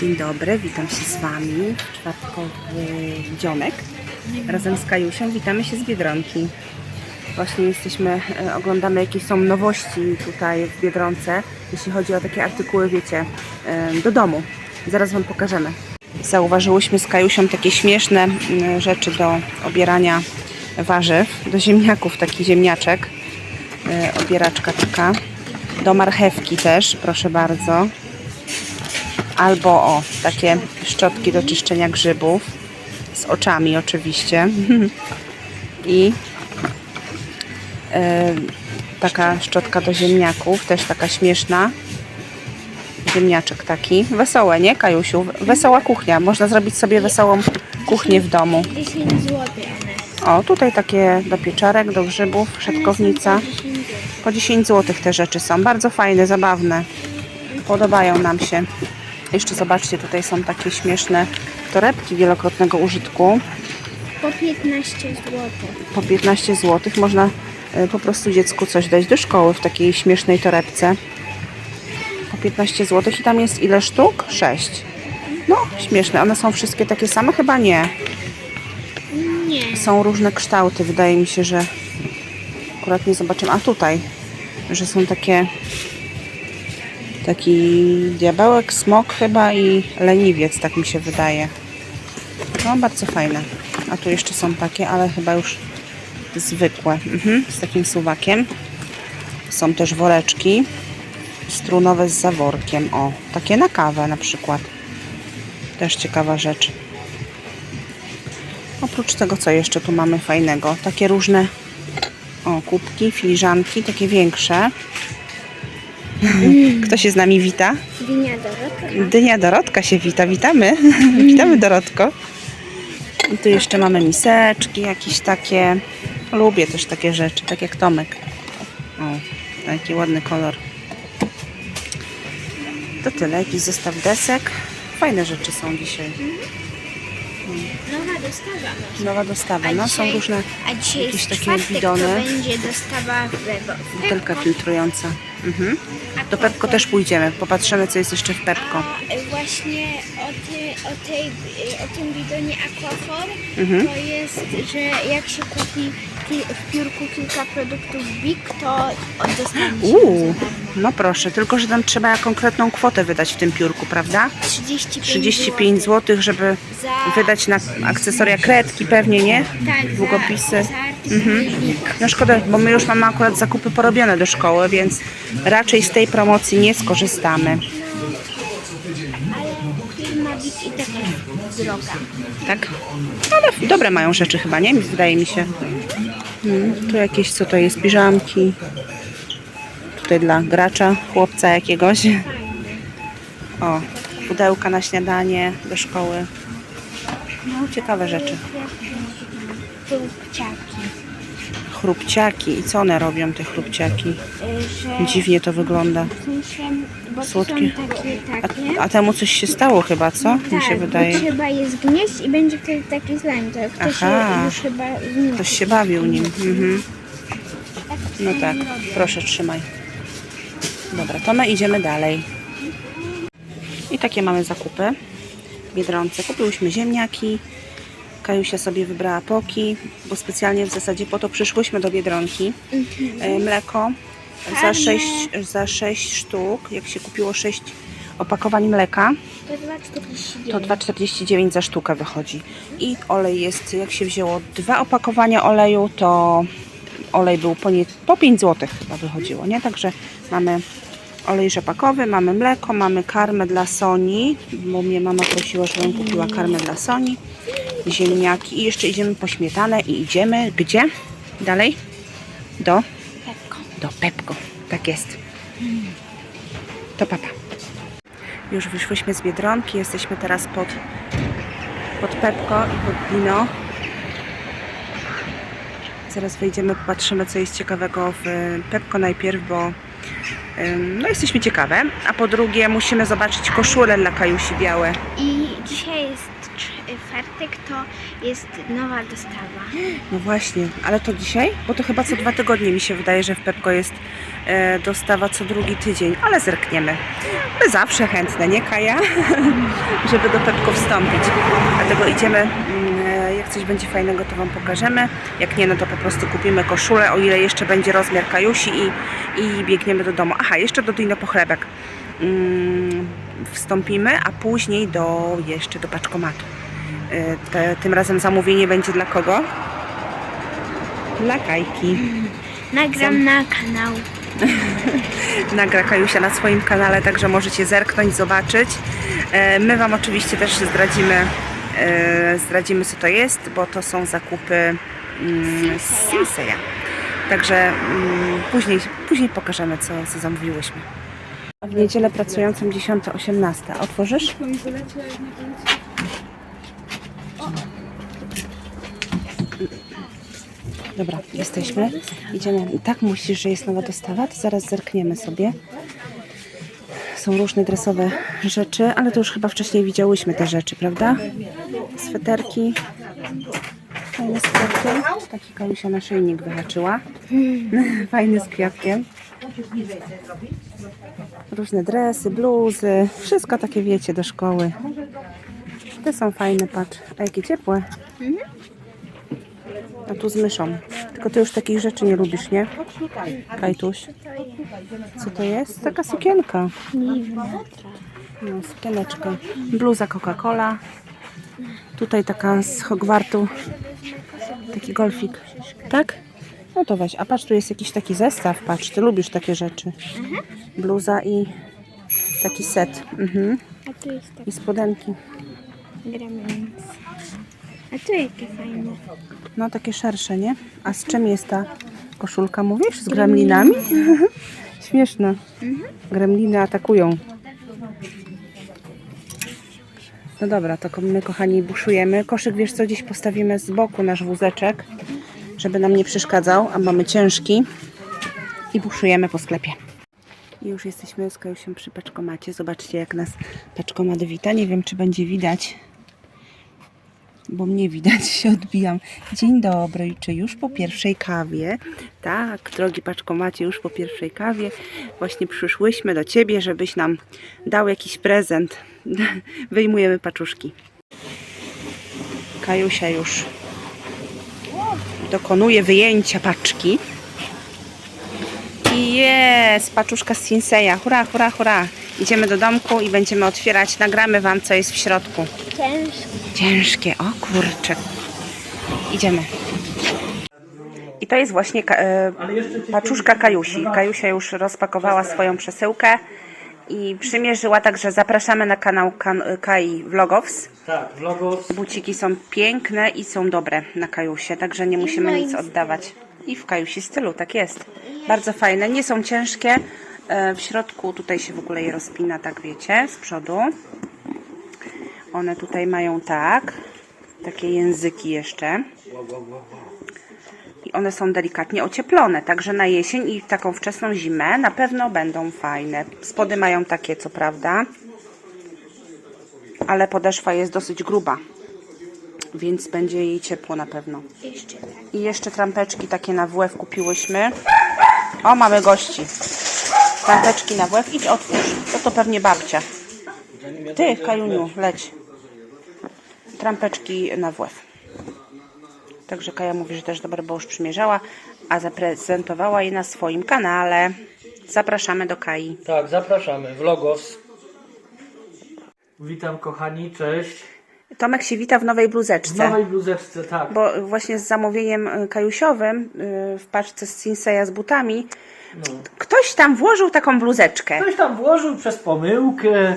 Dzień dobry, witam się z Wami czwartkowy dzionek. Razem z Kajusią witamy się z Biedronki. Właśnie jesteśmy, e, oglądamy jakie są nowości tutaj w Biedronce, jeśli chodzi o takie artykuły, wiecie, e, do domu. Zaraz Wam pokażemy. Zauważyłyśmy z Kajusią takie śmieszne mm, rzeczy do obierania warzyw, do ziemniaków, taki ziemniaczek, e, obieraczka taka, do marchewki też, proszę bardzo albo o takie szczotki do czyszczenia grzybów. Z oczami oczywiście. I taka szczotka do ziemniaków też taka śmieszna. Ziemniaczek taki. Wesołe nie Kajusiu? Wesoła kuchnia. Można zrobić sobie wesołą kuchnię w domu. 10 zł o tutaj takie do pieczarek do grzybów szatkownica. 10 zł. po 10 zł te rzeczy są. Bardzo fajne zabawne. Podobają nam się jeszcze zobaczcie, tutaj są takie śmieszne torebki wielokrotnego użytku. Po 15 zł. Po 15 zł można e, po prostu dziecku coś dać do szkoły w takiej śmiesznej torebce. Po 15 zł i tam jest ile sztuk? 6. No, śmieszne. One są wszystkie takie same? Chyba nie. Nie. Są różne kształty. Wydaje mi się, że akurat nie zobaczymy. A tutaj, że są takie taki diabełek, smok chyba i leniwiec, tak mi się wydaje. No, bardzo fajne. A tu jeszcze są takie, ale chyba już zwykłe. Mhm, z takim suwakiem. Są też woreczki strunowe z zaworkiem. O, takie na kawę na przykład. Też ciekawa rzecz. Oprócz tego, co jeszcze tu mamy fajnego? Takie różne o, kubki, filiżanki, takie większe. Kto się z nami wita? Dynia Dorotka. Dynia Dorotka się wita. Witamy. Witamy Dorotko. I tu jeszcze mamy miseczki jakieś takie. Lubię też takie rzeczy, tak jak Tomek. O, taki ładny kolor. To tyle, jakiś zestaw desek. Fajne rzeczy są dzisiaj. Nowa dostawa. Nowa dostawa. No, są różne A dzisiaj jakieś takie czwartek, bidony. to będzie dostawa w w butelka filtrująca. Mhm. Do Pepko też pójdziemy. Popatrzymy, co jest jeszcze w Pepko. A y, właśnie o, ty, o, tej, y, o tym bidonie Aquafor Mhm. to jest, że jak się kupi w piórku kilka produktów BIG, to od- dostanie się Uuu, no proszę, tylko że tam trzeba konkretną kwotę wydać w tym piórku, prawda? 35, 35 zł, żeby Za- wydać na akcesoria kredki pewnie, nie? Tak, Długopisy. Za, za BIG. No szkoda, bo my już mamy akurat zakupy porobione do szkoły, więc raczej z tej promocji nie skorzystamy. I tak droga. Tak? Ale dobre mają rzeczy chyba, nie? Wydaje mi się. Hmm, tu jakieś, co to jest? Piżamki. Tutaj dla gracza, chłopca jakiegoś. O, pudełka na śniadanie do szkoły. No, ciekawe rzeczy. Półciaki. Chrupciaki. I co one robią, te chrupciaki? Dziwnie to wygląda. Słodkie. A, a temu coś się stało chyba, co? Mi się tak, wydaje. trzeba je zgnieść i będzie wtedy taki slime. To ktoś Aha. już chyba. Ktoś się bawił nim. Mhm. Tak No tak, robią. proszę trzymaj. Dobra, to my idziemy dalej. I takie mamy zakupy Biedronce. Kupiłyśmy ziemniaki. Kajusia sobie wybrała poki, bo specjalnie w zasadzie po to przyszłyśmy do Biedronki. E, Mleko za Karmę. 6, za 6 sztuk, jak się kupiło 6 opakowań mleka, To 2,49. to 2,49 za sztukę wychodzi. I olej jest, jak się wzięło dwa opakowania oleju, to olej był po, nie, po 5 zł chyba wychodziło, nie? Także mamy olej rzepakowy, mamy mleko, mamy karmę dla Soni, bo mnie mama prosiła, żebym kupiła karmę dla Soni, ziemniaki i jeszcze idziemy po śmietanę i idziemy gdzie? Dalej? Do? Pepko. Do Pepko. Tak jest. To papa. Już wyszłyśmy z Biedronki, jesteśmy teraz pod, pod Pepko i pod Dino. Zaraz wejdziemy, popatrzymy co jest ciekawego w Pepko najpierw, bo no jesteśmy ciekawe, a po drugie musimy zobaczyć koszule dla Kajusi białe. I dzisiaj jest Fertyk to jest nowa dostawa. No właśnie, ale to dzisiaj? Bo to chyba co dwa tygodnie mi się wydaje, że w Pepko jest e, dostawa co drugi tydzień, ale zerkniemy. My zawsze chętne, nie Kaja? Żeby do Pepko wstąpić. Dlatego idziemy, mm, e, jak coś będzie fajnego, to Wam pokażemy. Jak nie, no to po prostu kupimy koszulę, o ile jeszcze będzie rozmiar Kajusi i, i biegniemy do domu. Aha, jeszcze do Dino Pochlebek. Mm, wstąpimy, a później do jeszcze do paczkomatu. E, Te, tym razem zamówienie będzie dla kogo? Dla Kajki. Nagram na kanał. Nagra Kajusia na swoim kanale, także możecie zerknąć, zobaczyć. E, My Wam oczywiście też zdradzimy, e, zdradzimy co to jest, bo to są zakupy mm, z Sinseya. Także mm, później, później pokażemy, co, co zamówiłyśmy. W niedzielę pracującą 10-18. Otworzysz? Dobra, jesteśmy. Idziemy. Tak musisz, że jest nowa dostawa, to zaraz zerkniemy sobie. Są różne dresowe rzeczy, ale to już chyba wcześniej widziałyśmy te rzeczy, prawda? Sweterki. Fajne sweterki. Taki kalusia naszyjnik wyhaczyła. Fajny z kwiatkiem. Różne dresy, bluzy. Wszystko takie wiecie do szkoły. Te są fajne, patrz. A jakie ciepłe. A tu z myszą. Tylko ty już takich rzeczy nie lubisz, nie? Kajtuś. Co to jest? Taka sukienka. No, sukieneczka. Bluza Coca-Cola. Tutaj taka z Hogwartu. Taki golfik. Tak? No to weź. A patrz, tu jest jakiś taki zestaw. Patrz, ty lubisz takie rzeczy. Bluza i taki set. Mhm. A tu jest tak I spodenki. gremlins. A tu jakie fajne. No takie szersze, nie? A z czym jest ta koszulka, mówisz? Z gremlinami? Śmieszne. Gremliny atakują. No dobra, to my kochani buszujemy. Koszyk, wiesz co, gdzieś postawimy z boku nasz wózeczek, żeby nam nie przeszkadzał, a mamy ciężki. I buszujemy po sklepie. I już jesteśmy z Kajusiem przy paczkomacie. Zobaczcie, jak nas paczkomat wita. Nie wiem, czy będzie widać bo mnie widać, się odbijam. Dzień dobry, czy już po pierwszej kawie? Tak, drogi paczkomacie, już po pierwszej kawie. Właśnie przyszłyśmy do Ciebie, żebyś nam dał jakiś prezent. Wyjmujemy paczuszki. Kajusia już dokonuje wyjęcia paczki. I jest paczuszka z Sinseya. Hurra, hurra, hurra. Idziemy do domku i będziemy otwierać. Nagramy Wam, co jest w środku. Ciężkie. Ciężkie, o kurczę. Idziemy. I to jest właśnie ka- e, paczuszka Kajusi. Kajusia już rozpakowała swoją przesyłkę i przymierzyła, także zapraszamy na kanał kan- Kai Vlogows. Tak, vlogos. Buciki są piękne i są dobre na Kajusie, także nie musimy nic oddawać. I w Kajusi stylu, tak jest. Bardzo fajne, nie są ciężkie. E, W środku tutaj się w ogóle je rozpina, tak wiecie, z przodu. One tutaj mają tak, takie języki jeszcze. I one są delikatnie ocieplone, także na jesień i taką wczesną zimę na pewno będą fajne. Spody mają takie, co prawda, ale podeszwa jest dosyć gruba, więc będzie jej ciepło na pewno. I jeszcze trampeczki takie na WF kupiłyśmy. O, mamy gości. Trampeczki na WF. Idź otwórz. To to pewnie babcia. Ty, Kajuniu, leć. Trampeczki na WF. Także Kaja mówi, że też dobre, bo już przymierzała, a zaprezentowała je na swoim kanale. Zapraszamy do Kai. Tak, zapraszamy. Vlogos. Witam kochani, cześć. Tomek się wita w nowej W bluzeczce. nowej bluzeczce, tak. Bo właśnie z zamówieniem y, kajusiowym y, w paczce z Sinseya z butami. Ktoś tam włożył taką bluzeczkę. Ktoś tam włożył przez pomyłkę,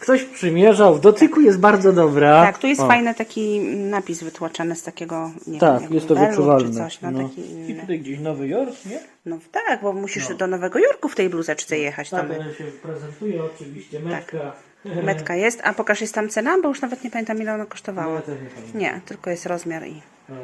ktoś przymierzał, w dotyku jest bardzo dobra. Tak, tu jest O, fajny taki napis wytłaczany z takiego, nie Tak, wiem, jest to wyczuwalne. czy coś, no, no. taki I inny. tutaj gdzieś Nowy Jork, nie? No tak, bo musisz do Nowego Jorku w tej bluzeczce jechać, to Tak, ona się prezentuje oczywiście, metka. Metka jest, a pokaż jest tam cena, bo już nawet nie pamiętam ile ona No, kosztowała. ja też nie pamiętam. Nie, tylko jest rozmiar i... No,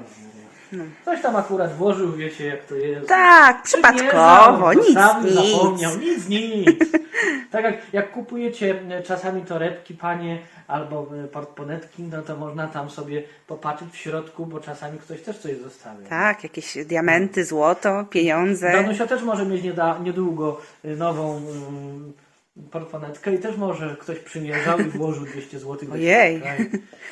Ktoś tam akurat włożył, wiecie jak to jest. Tak, przypadkowo, Przymierzał, nic, sam nic. Zapomniał, nic, nic. tak jak, jak kupujecie czasami torebki, panie, albo portmonetki, no to można tam sobie popatrzeć w środku, bo czasami ktoś też coś zostawia. Tak, jakieś diamenty, złoto, pieniądze. Danusia też może mieć niedługo y, nową y, portmonetkę i też może ktoś przymierzał i włożył 200 zł. Ojej.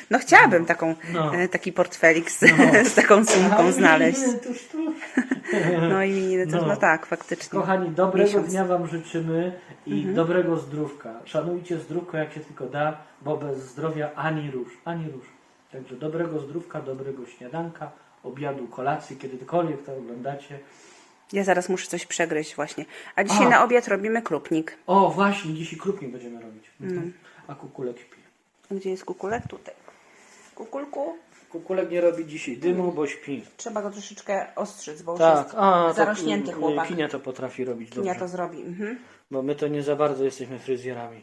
No chciałabym taką, No. e, taki portfelik z, No. z taką sumką znaleźć. Tuż, tuż. No imieniny to, No. no tak, faktycznie. Kochani, dobrego Miesiąc. dnia Wam życzymy i Mhm. dobrego zdrówka. Szanujcie zdrówko jak się tylko da, bo bez zdrowia ani rusz, ani rusz. Także dobrego zdrówka, dobrego śniadanka, obiadu, kolacji, kiedykolwiek to oglądacie. Ja zaraz muszę coś przegryźć właśnie. A dzisiaj A. na obiad robimy krupnik. O, właśnie, dzisiaj krupnik będziemy robić. No. Mhm. A kukulek śpi. Gdzie jest kukulek? Tutaj. Kukulku. Kukulek nie robi dzisiaj dymu, bo śpi. Trzeba go troszeczkę ostrzyc, bo już Tak, jest a to zarośnięty chłopak. Kinia to potrafi robić Kinia dobrze. to zrobi. Mhm. Bo my to nie za bardzo jesteśmy fryzjerami.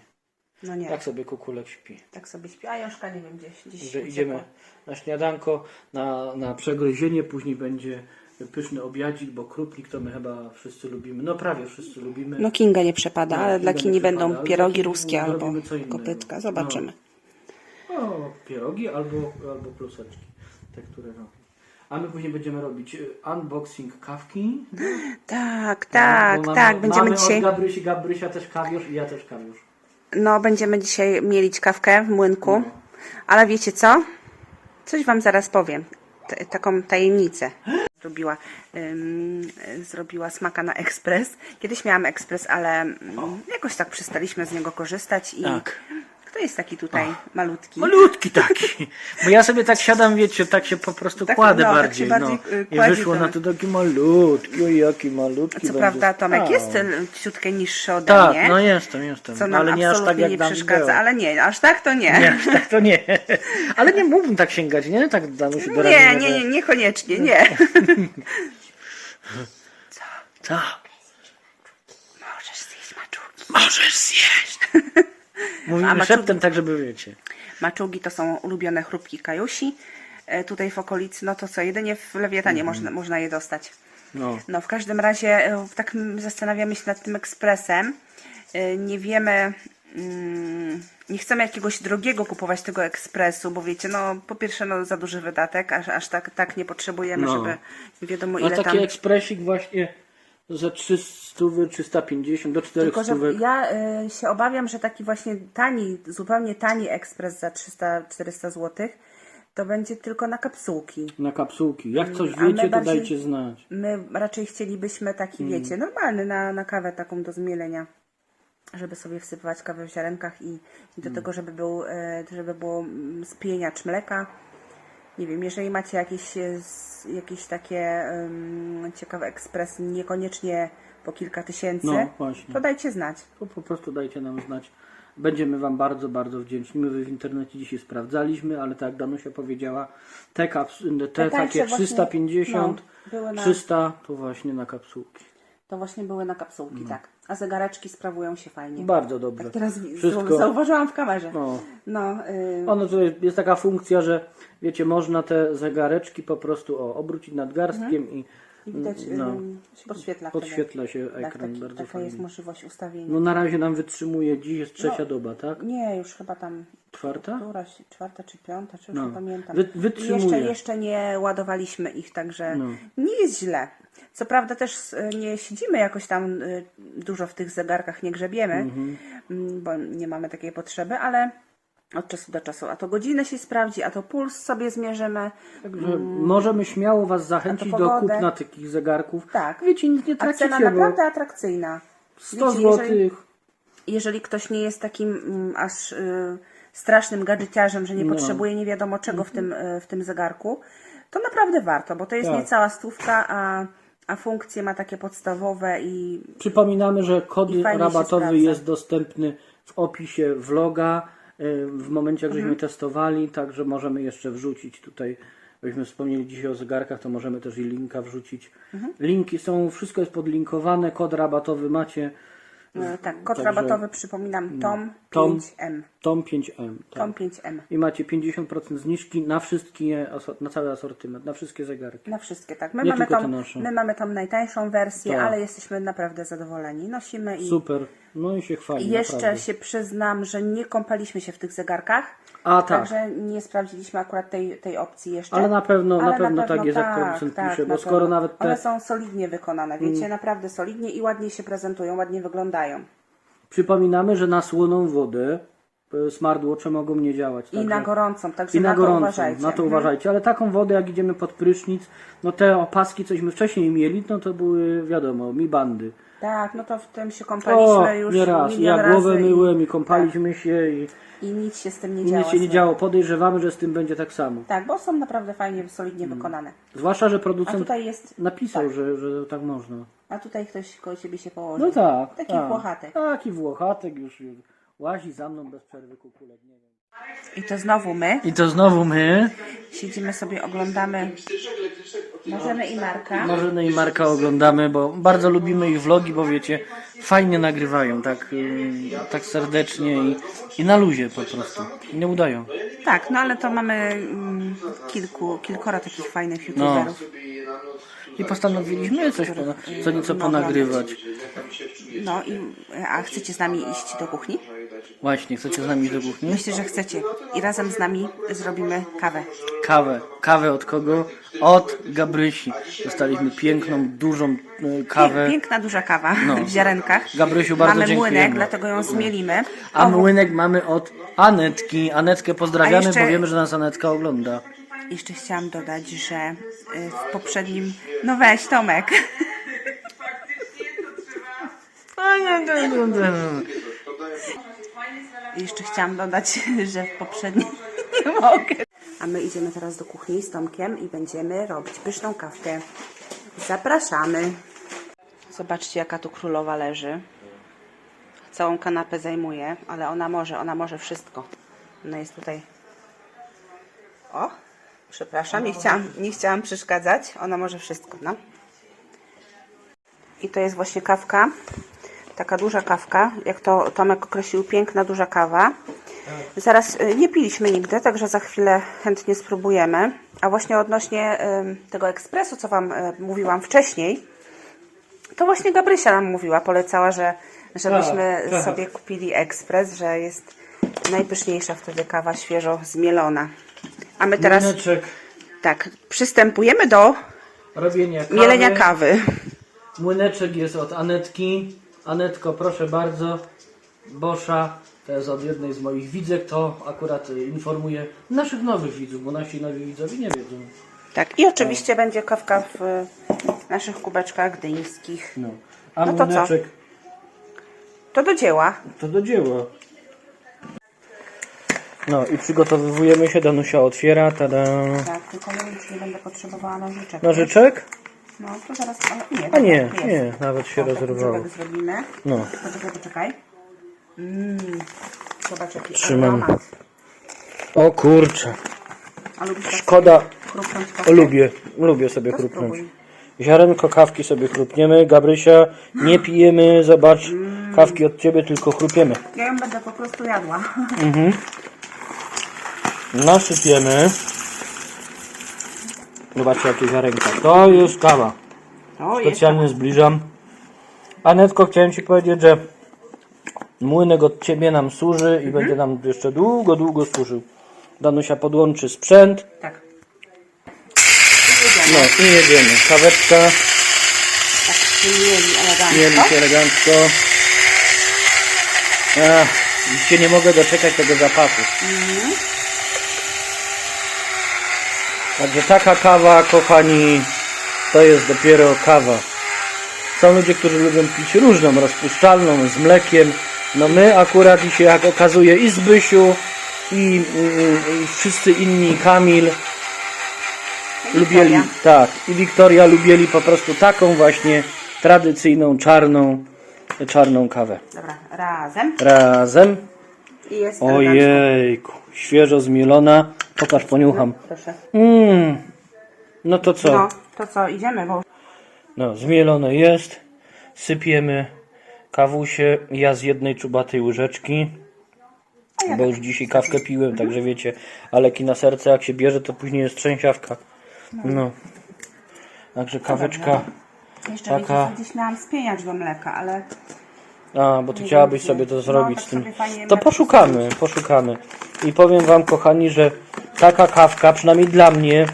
No nie, Tak tak, sobie kukulek śpi. sobie śpi. A Joszka nie wiem gdzieś. gdzieś Że uciekła. idziemy na śniadanko, na, na przegryzienie, później będzie pyszny obiadzik, bo krupnik to my chyba wszyscy lubimy. No prawie wszyscy lubimy. No Kinga nie przepada, No, ale Kinga dla Kini przepada, będą pierogi ruskie albo kopytka. Zobaczymy. O, pierogi albo, albo pluseczki, te, które robię. A my później będziemy robić y, unboxing kawki. Tak, tak, Bo mamy, tak. Będziemy mamy dzisiaj. od Gabrysi, Gabrysia też kawiusz i ja też kawiusz. No, będziemy dzisiaj mielić kawkę w młynku. No. Ale wiecie co? Coś wam zaraz powiem. T- taką tajemnicę. Zrobiła, ym, zrobiła smaka na ekspres. Kiedyś miałam ekspres, ale ym, jakoś tak przestaliśmy z niego korzystać i Tak. Kto jest taki tutaj malutki? Malutki taki. Bo ja sobie tak siadam, wiecie, tak się po prostu Tak, kładę no, tak bardziej. się bardziej, no. y, I kładzie wyszło na to taki malutki, oj jaki malutki. Co będzie prawda Tomek stał. jest y, ciutkę niższy ode Tak, mnie, no jestem, jestem. co nam ale nie aż tak jak nie Dawid przeszkadza, ale nie, aż tak to nie. Nie, aż tak to nie. Ale nie mógłbym tak sięgać, nie? Tak Danusi Nie, doraźnie, nie, że- nie, niekoniecznie, nie. Co? Możesz zjeść maczugi. Możesz zjeść. Mówimy A maczugi- szeptem tak, żeby wiecie. Maczugi to są ulubione chrupki Kajusi. E, Tutaj w okolicy, no to co, jedynie w Lewiatanie można, można je dostać. No. No w każdym razie e, tak zastanawiamy się nad tym ekspresem. E, Nie wiemy, mm, nie chcemy jakiegoś drogiego kupować tego ekspresu, bo wiecie, no po pierwsze no za duży wydatek, aż, aż tak, tak nie potrzebujemy, No. żeby nie wiadomo A ile taki tam... ekspresik właśnie za 300, 350 do 400. Tylko, że ja y, się obawiam, że taki właśnie tani, zupełnie tani ekspres za 300-400 zł to będzie tylko na kapsułki. Na kapsułki. Jak coś A my wiecie, to bardziej- dajcie znać. My raczej chcielibyśmy taki, Mm. wiecie, normalny na, na kawę taką do zmielenia. Żeby sobie wsypywać kawę w ziarenkach i, i do Mm. tego, żeby, był, e, żeby było mm, spieniacz mleka. Nie wiem, jeżeli macie jakieś, e, jakieś takie um, ciekawe ekspres, niekoniecznie po kilka tysięcy, No, właśnie. to dajcie znać. To po prostu dajcie nam znać. Będziemy Wam bardzo, bardzo wdzięczni. My w internecie dzisiaj sprawdzaliśmy, ale tak jak Danusia powiedziała, te, kaps- te Te takie właśnie, 350, no, były na- 300 to właśnie na kapsułki. To właśnie były na kapsułki, tak. A zegareczki sprawują się fajnie. Bardzo dobrze. Tak teraz wi- Wszystko. zauważyłam w kamerze. No. No, y, Ono to jest, taka funkcja, że wiecie, można te zegareczki po prostu o, obrócić nadgarstkiem i, i widać, no, y, podświetla wtedy. podświetla się Tak, ekran taki, bardzo taka fajnie. jest możliwość ustawienia. No na razie nam wytrzymuje, dziś jest trzecia No. doba, tak? Nie, już chyba tam Czwarta? któraś, czwarta czy piąta, czy już No. nie pamiętam. Wy-. Jeszcze, jeszcze nie ładowaliśmy ich, także No. nie jest źle. Co prawda też y, nie siedzimy jakoś tam y, dużo w tych zegarkach, nie grzebiemy, Mhm. mm, bo nie mamy takiej potrzeby, ale od czasu do czasu, a to godzinę się sprawdzi, a to puls sobie zmierzymy. Także możemy śmiało Was zachęcić do pogodę. kupna takich zegarków. Tak. Wiecie, nic nie A tracicie, cena bo naprawdę atrakcyjna. 100 Wiecie, zł. jeżeli- jeżeli ktoś nie jest takim mm, aż y, strasznym gadżeciarzem, że nie No. potrzebuje nie wiadomo czego w tym, y, w tym zegarku, to naprawdę warto, bo to jest Tak. niecała stówka, a, a funkcje ma takie podstawowe i Przypominamy, że kod rabatowy jest dostępny w opisie vloga. y, W momencie, jak żeśmy Mhm. testowali, także możemy jeszcze wrzucić tutaj. Byśmy wspomnieli dzisiaj o zegarkach, to możemy też i linka wrzucić. Mhm. Linki są, wszystko jest podlinkowane, kod rabatowy macie. E, Tak, kod Także- rabatowy przypominam TOM Tom. 5M. Tom 5M. Tak. TOM 5M. I macie 50% zniżki na wszystkie, na cały asortyment, na wszystkie zegarki. Na wszystkie, tak. My, Nie mamy tą, my mamy tą najtańszą wersję, Tak. ale jesteśmy naprawdę zadowoleni. Nosimy i Super. No i się chwali. I jeszcze naprawdę. się przyznam, że nie kąpaliśmy się w tych zegarkach. A, tak. Także nie sprawdziliśmy akurat tej, tej opcji jeszcze. Ale na pewno- na Ale pewno tak jest, jak producent pisze, bo na skoro pewno. nawet te- Mm. One są solidnie wykonane, wiecie, naprawdę solidnie i ładnie się prezentują, ładnie wyglądają. Przypominamy, że na słoną wodę e, smartwatche mogą nie działać. I także- na gorącą, także I na, na, to gorąco, uważajcie. na to Mhm. uważajcie. Ale taką wodę, jak idziemy pod prysznic, no te opaski, cośmy wcześniej mieli, no to były, wiadomo, mi bandy. Tak, no to w tym się O, kąpaliśmy już nie raz. milion Ja głowę razy myłem i kąpaliśmy się i, I, i nic się z tym nie i działo. nic się nie działo. Podejrzewamy, że z tym będzie tak samo. Tak, bo są naprawdę fajnie, solidnie Mm. wykonane. Zwłaszcza, że A producent tutaj jest, napisał, że, że tak można. a tutaj ktoś koło ciebie się położył. No tak. Taki tak. włochatek. Taki włochatek już, już łazi za mną bez przerwy kukulek. Nie wiem. I to znowu my. I to znowu my. Siedzimy sobie, oglądamy Marzenę i Marka. Marzenę i Marka oglądamy, bo bardzo lubimy ich vlogi, bo wiecie, fajnie nagrywają, tak, y, tak serdecznie i, i na luzie po prostu. Nie udają. Tak, no ale to mamy mm, kilku, kilkora takich fajnych No. youtuberów. I postanowiliśmy coś po, co nieco ponagrywać. No i a chcecie z nami iść do kuchni? Właśnie, chcecie z nami iść do kuchni? Myślę, że chcecie. I razem z nami zrobimy kawę. Kawę. Kawę od kogo? Od Gabrysi. Dostaliśmy piękną, dużą y, kawę. Piękna, duża kawa No. w ziarenkach. Gabrysiu, bardzo Mamy dziękujemy. młynek, dlatego ją zmielimy. A O, młynek mamy od Anetki. Anetkę pozdrawiamy, A jeszcze- bo wiemy, że nas Anetka ogląda. Jeszcze chciałam dodać, że y, w poprzednim... No weź, Tomek. Jeszcze chciałam dodać, że w poprzednim nie mogę. A my idziemy teraz do kuchni z Tomkiem i będziemy robić pyszną kawkę. Zapraszamy. Zobaczcie, jaka tu królowa leży. Całą kanapę zajmuje, ale ona może, ona może wszystko. Ona jest tutaj. O, przepraszam, nie chciałam, nie chciałam przeszkadzać. Ona może wszystko, no. I to jest właśnie kawka. Taka duża kawka, jak to Tomek określił, piękna, duża kawa. Zaraz y, nie piliśmy nigdy, także za chwilę chętnie spróbujemy. A właśnie odnośnie tego ekspresu, co Wam y, mówiłam wcześniej, to właśnie Gabrysia nam mówiła, polecała, że żebyśmy Tak, tak. sobie kupili ekspres, że jest najpyszniejsza wtedy kawa świeżo zmielona. A my teraz tak, przystępujemy do robienia kawy. mielenia kawy. Młyneczek jest od Anetki. Anetko, proszę bardzo. Bosza, jest od jednej z moich widzek, to akurat y, informuję naszych nowych widzów, bo nasi nowi widzowie nie wiedzą. Tak, i oczywiście będzie kawka w naszych kubeczkach gdyńskich. No. A No to co? To do dzieła. to do dzieła. No i przygotowujemy się, Danusia otwiera, tada. Tak, tylko wiem, czy nie będę potrzebowała nożyczek. Nożyczek? No, to zaraz, ale nie. A nie, nie, nawet się O, dzióbek zrobimy. No. Poczekaj, poczekaj. Mmm, zobacz jaki Trzymam. aromat. O kurczę, A lubisz tak szkoda, chrupnąć o, kawkę? lubię, lubię sobie To chrupnąć. spróbuj. Ziarenko kawki sobie chrupniemy. Gabrysia, nie pijemy, zobacz, kawki od ciebie, tylko chrupiemy. Ja ją będę po prostu jadła. Nasypiemy. Zobaczcie jakie ziarenka. To jest kawa. O, jest. Specjalnie zbliżam. Anetko, chciałem Ci powiedzieć, że młynek od Ciebie nam służy i będzie nam jeszcze długo, długo służył. Danusia podłączy sprzęt. Tak. No i jedziemy. Kaweczka, Tak mieli mieli elegancko. się elegancko. Ach, się nie mogę doczekać tego zapachu. Także taka kawa, kochani, to jest dopiero kawa. Są ludzie, którzy lubią pić różną, rozpuszczalną, z mlekiem. No my akurat i się jak okazuje i Zbysiu, i, i, i wszyscy inni, Kamil, lubieli, tak, i Wiktoria lubieli po prostu taką właśnie tradycyjną, czarną, czarną kawę. Dobra, razem. Razem. I jest. Ojejku, świeżo zmielona. Popatrz, poniucham. Proszę. Mmm. No to co? No, to co, idziemy, bo No, zmielone jest. Sypiemy kawusie, ja z jednej czubatej łyżeczki, bo już dzisiaj kawkę piłem, także wiecie, a leki na serce jak się bierze, to później jest trzęsiawka. No. Także kaweczka. Jeszcze Taka- wiecie, co gdzieś miałam spieniacz do mleka, ale A, bo ty chciałabyś sobie to No, zrobić tak z tym. To poszukamy, poszukamy. I powiem wam, kochani, że taka kawka, przynajmniej dla mnie,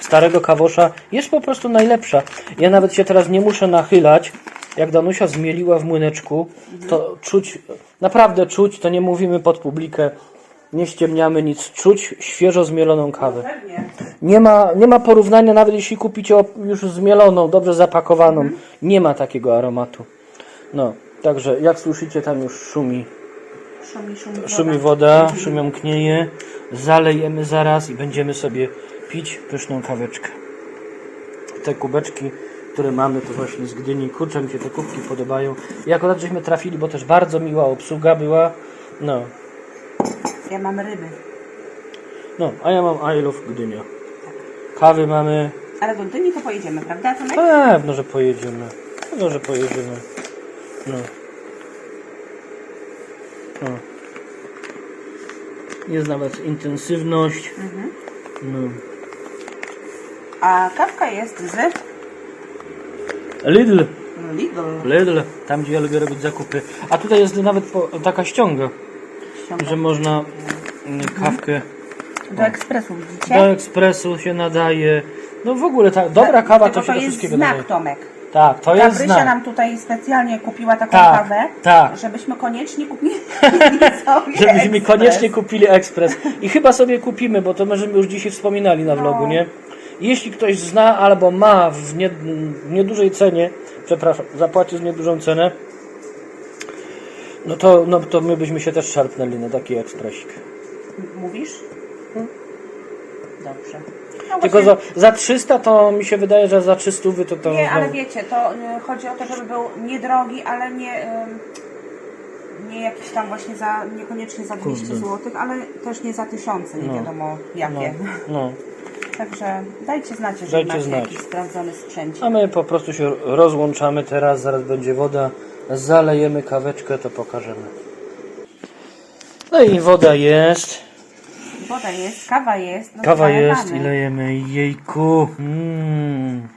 starego kawosza, jest po prostu najlepsza. Ja nawet się teraz nie muszę nachylać. Jak Danusia zmieliła w młyneczku, to czuć, naprawdę czuć, to nie mówimy pod publikę, nie ściemniamy nic, czuć świeżo zmieloną kawę. Nie ma, nie ma porównania, nawet jeśli kupicie już zmieloną, dobrze zapakowaną, nie ma takiego aromatu. No, także jak słyszycie, tam już szumi, Szumi, szumi, szumi woda. woda, szumią knieje, zalejemy zaraz i będziemy sobie pić pyszną kaweczkę. Te kubeczki, które mamy, to właśnie z Gdyni. Kurczę, mi się te kubki podobają. I akurat żeśmy trafili, bo też bardzo miła obsługa była. No, Ja mam ryby. no, a ja mam I love Gdynia. Kawy mamy, Ale do Gdyni to pojedziemy, prawda Tomek? Pewno, że pojedziemy. Pewno, że pojedziemy. No. no. Jest nawet intensywność. No. A kawka jest z Lidl. Lidl. Lidl. Tam, gdzie ja lubię robić zakupy. A tutaj jest nawet po, taka ściąga, że można mm, kawkę Do ekspresu, widzicie? do ekspresu się nadaje. No w ogóle ta dobra kawa Tylko to się do jest wszystkiego znak, nadaje. Tomek. Tak, to jest Gabrysia znak. nam tutaj specjalnie kupiła taką Tak, kawę, tak. żebyśmy koniecznie kupili sobie Żebyśmy ekspres. koniecznie kupili ekspres. I chyba sobie kupimy, bo to myśmy już dzisiaj wspominali na vlogu, nie? Jeśli ktoś zna albo ma w nie, w niedużej cenie, przepraszam, zapłaci z niedużą cenę, no to, no to my byśmy się też szarpnęli na taki ekspresik. Mówisz? Dobrze. No Tylko za, za 300 to mi się wydaje, że za 300 to to Nie, ale znowu- wiecie, to y, chodzi o to, żeby był niedrogi, ale nie, ym, nie jakiś tam właśnie za, niekoniecznie za 200 Kurde. zł, ale też nie za tysiące, nie No. wiadomo no, jakie. no. Także dajcie znać, jeżeli Dajcie macie znać. jakiś sprawdzony sprzęcik. A my po prostu się rozłączamy teraz, zaraz będzie woda, zalejemy kaweczkę, to pokażemy. No i woda jest, Woda jest, kawa jest. No kawa zalewamy. jest i lejemy. Jejku. Mm.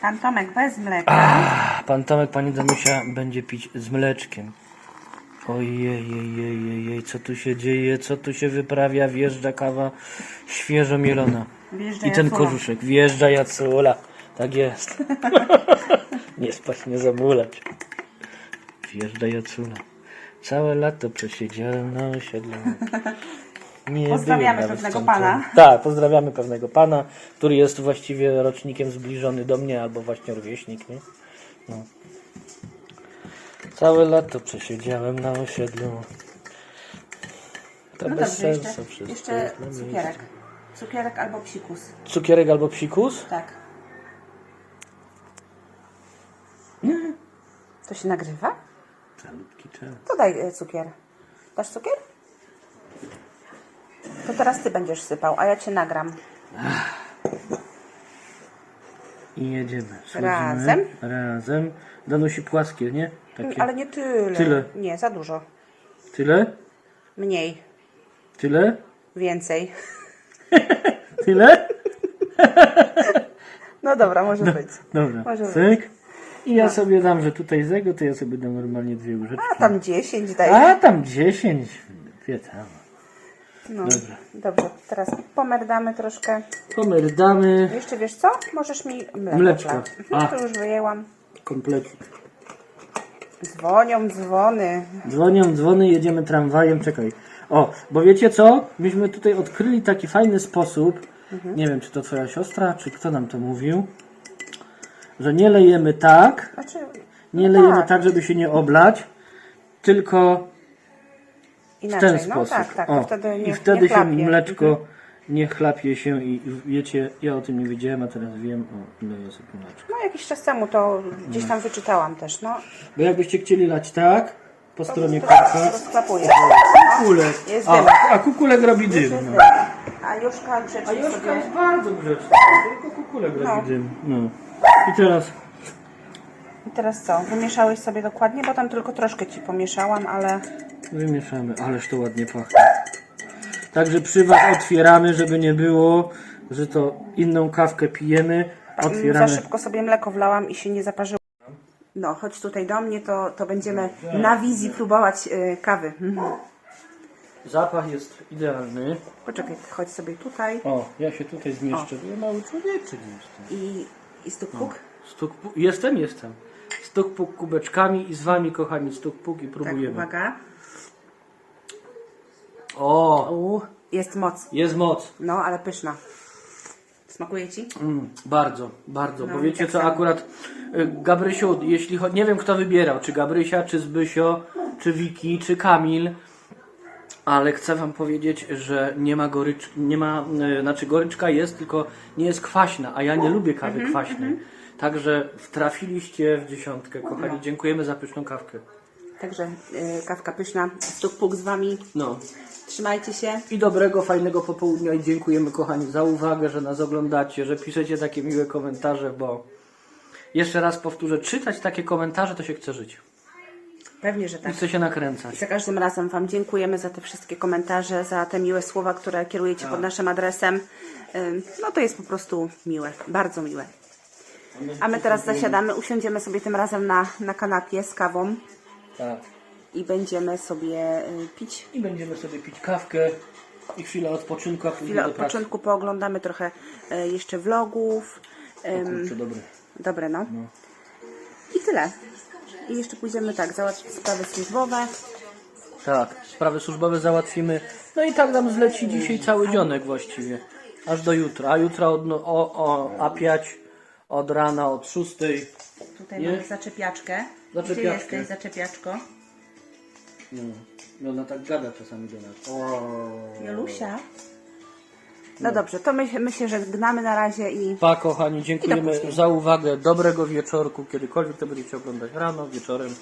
Pan Tomek bez mleka. A, pan Tomek, pani Danusia będzie pić z mleczkiem. Ojej, jej, jej, jej, jej, co tu się dzieje, co tu się wyprawia, wjeżdża kawa świeżo mielona. Wjeżdża I ten Jacula. korzuszek, wjeżdża Jacula. Tak jest. nie spać, nie zamulać. Wjeżdża Jacula. Całe lato przesiedziałem na osiedlu. Nie Pozdrawiamy byłem nawet pewnego w pana. Tak, pozdrawiamy pewnego pana, który jest właściwie rocznikiem zbliżony do mnie, albo właśnie rówieśnik, nie? No. Całe lato przesiedziałem na osiedlu. To No bez dobrze, sensu jeszcze, wszystko jeszcze jest na miejscu. cukierek. Cukierek albo psikus. Cukierek albo psikus? Tak. To się nagrywa? Calutki czas. To daj e, cukier. Dasz cukier? To teraz ty będziesz sypał, a ja cię nagram. I jedziemy. Schodzimy. Razem? Razem. Danusi płaskie, nie? Takie. Ale nie tyle. Tyle. Nie, za dużo. Tyle? Mniej. Tyle? Więcej. Tyle? No dobra, może być. Dobra. Może być. Cyk. I ja sobie dam, że tutaj zego, to ja sobie dam normalnie dwie łyżeczki. A tam 10 daj. A tam 10. Wie tam. No. Dobra. Dobrze, teraz pomerdamy troszkę. Pomerdamy. Jeszcze wiesz co? Możesz mi mleko Mleczko. wlać. A. Mhm, to już wyjęłam. Komplecik. Dzwonią dzwony. Dzwonią dzwony, jedziemy tramwajem, czekaj. O, bo wiecie co? Myśmy tutaj odkryli taki fajny sposób. Nie wiem, czy to twoja siostra, czy kto nam to mówił. Że nie lejemy tak, Znaczy, nie no lejemy tak. tak, żeby się nie oblać, tylko w inaczej. ten no sposób. tak, tak. o, wtedy nie, I wtedy nie się chlapie. Mhm. mleczko nie chlapie się i wiecie, ja o tym nie wiedziałem, a teraz wiem, o ile jest mleczko. No jakiś czas temu to gdzieś tam wyczytałam też, no. Bo jakbyście chcieli lać tak, po stronie kukulek. Jest A, dym. a kukulek robi dym. No. A Juszka A grzecznie Joszka sobie... jest bardzo grzeczna, tylko kukulek robi No. dym. No. I teraz I teraz co? Wymieszałeś sobie dokładnie, bo tam tylko troszkę ci pomieszałam, ale Wymieszamy, ależ to ładnie pachnie. Także przy Was otwieramy, żeby nie było, że to inną kawkę pijemy. za Otwieramy. szybko sobie mleko wlałam i się nie zaparzyło. No, chodź tutaj do mnie, to, to będziemy na wizji próbować y, kawy. Mhm. Zapach jest idealny. Poczekaj, chodź sobie tutaj O, ja się tutaj zmieszczę. Ja mały człowieczek jestem. i, i stuk puk. Stuk pu- jestem, jestem. Stuk puk kubeczkami i z Wami, kochani, stuk puk i Tak, próbujemy. uwaga. o, U, jest moc. jest moc. No, ale pyszna. Smakuje ci? Mm, bardzo, bardzo. No, Bo wiecie tak co, samo. akurat y, Gabrysiu, jeśli chodzi, nie wiem kto wybierał, czy Gabrysia, czy Zbysio, czy Wiki, czy Kamil, ale chcę wam powiedzieć, że nie ma gorycz, nie ma, y, znaczy goryczka jest, tylko nie jest kwaśna, a ja nie lubię kawy Mhm, kwaśnej. Także trafiliście w dziesiątkę, kochani. Dziękujemy za pyszną kawkę. Także y, kawka pyszna. Stuk puk z wami. No. Trzymajcie się. I dobrego, fajnego popołudnia i dziękujemy kochani za uwagę, że nas oglądacie, że piszecie takie miłe komentarze, bo jeszcze raz powtórzę, czytać takie komentarze to się chce żyć. Pewnie, że I tak. chce się nakręcać. Za każdym razem Wam dziękujemy za te wszystkie komentarze, za te miłe słowa, które kierujecie pod naszym adresem. Ym, No to jest po prostu miłe, bardzo miłe. A my teraz zasiadamy, usiądziemy sobie tym razem na, na kanapie z kawą Tak. i będziemy sobie y, pić. I będziemy sobie pić kawkę i chwilę odpoczynku, a Chwilę do od pracy. początku pooglądamy trochę y, jeszcze vlogów. Kurczę, dobry. Dobre, no. I tyle. I jeszcze pójdziemy tak, załatwić sprawy służbowe. Tak, sprawy służbowe załatwimy. No i tak nam zleci dzisiaj cały dzionek właściwie. Aż do jutra. A jutra od, no, o, o, A5 od rana, od 6. Tutaj Nie? mamy zaczepiaczkę. Gdzie Zaczepiaczkę. jesteś, zaczepiaczko? No, i ona tak gada czasami do nas. O. Jolusia? No dobrze, to my, my się żegnamy na razie i Pa kochani, dziękujemy później. za uwagę. Dobrego wieczorku, kiedykolwiek to będziecie oglądać rano, wieczorem.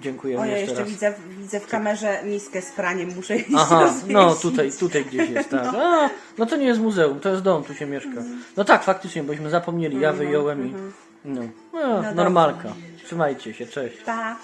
Dziękujemy o ja jeszcze, jeszcze raz. widzę, widzę w kamerze miskę z praniem, muszę iść Aha, no tutaj, tutaj gdzieś jest, tak. A, no to nie jest muzeum, to jest dom, tu się mieszka. No tak, faktycznie, bośmy zapomnieli, ja wyjąłem i... No, no normalka. Trzymajcie się, cześć. Pa.